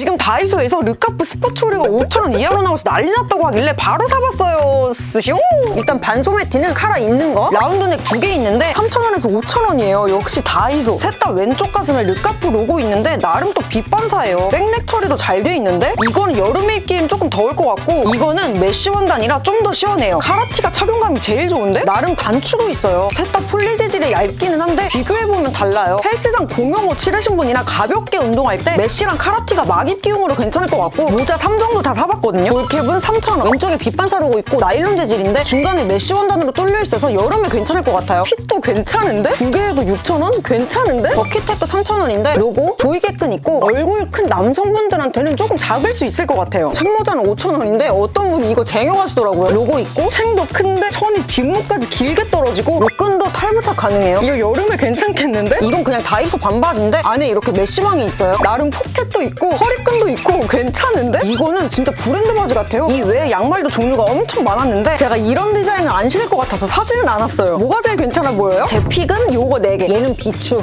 지금 다이소에서 르카프 스포츠 우리가 5,000원 이하로 나와서 난리 났다고 하길래 바로 사봤어요. 스시옹! 일단 반소매 티는 카라 있는 거 라운드넥 두 개 있는데 3,000원에서 5,000원이에요. 역시 다이소. 셋 다 왼쪽 가슴에 르카프 로고 있는데 나름 또 빛반사예요. 백넥 처리도 잘 돼 있는데 이건 여름에 입기엔 조금 더울 것 같고 이거는 메쉬 원단이라 좀 더 시원해요. 카라티가 착용감이 제일 좋은데 나름 단추도 있어요. 셋 다 폴리 재질에 얇기는 한데 비교해보면 달라요. 헬스장 공용옷 치르신 분이나 가볍게 운동할 때 메쉬랑 카라티가 막 입기용으로 괜찮을 것 같고 모자 3정도 다 사봤거든요. 볼캡은 3,000원. 왼쪽에 빛반사 로고 있고 나일론 재질인데 중간에 메쉬 원단으로 뚫려 있어서 여름에 괜찮을 것 같아요. 핏도 괜찮은데? 두 개에도 6,000원? 괜찮은데? 버킷탭도 3,000원인데 로고 조이개끈 있고 얼굴 큰 남성분들한테는 조금 작을 수 있을 것 같아요. 책모자는 5,000원인데 어떤 분이 이거 쟁여가시더라고요. 로고 있고 챙도 큰데 천이 뒷목까지 길게 떨어지고 목끈도 탈부착 가능해요. 이거 여름에 괜찮겠는데? 이건 그냥 다이소 반바지인데 안에 이렇게 메쉬망이 있어요. 나름 포켓도 있고 허리 끈도 있고 괜찮은데? 이거는 진짜 브랜드 바지 같아요. 이 외에 양말도 종류가 엄청 많았는데 제가 이런 디자인은 안 신을 것 같아서 사지는 않았어요. 뭐가 제일 괜찮아 보여요? 제 픽은 요거 4개. 얘는 비추.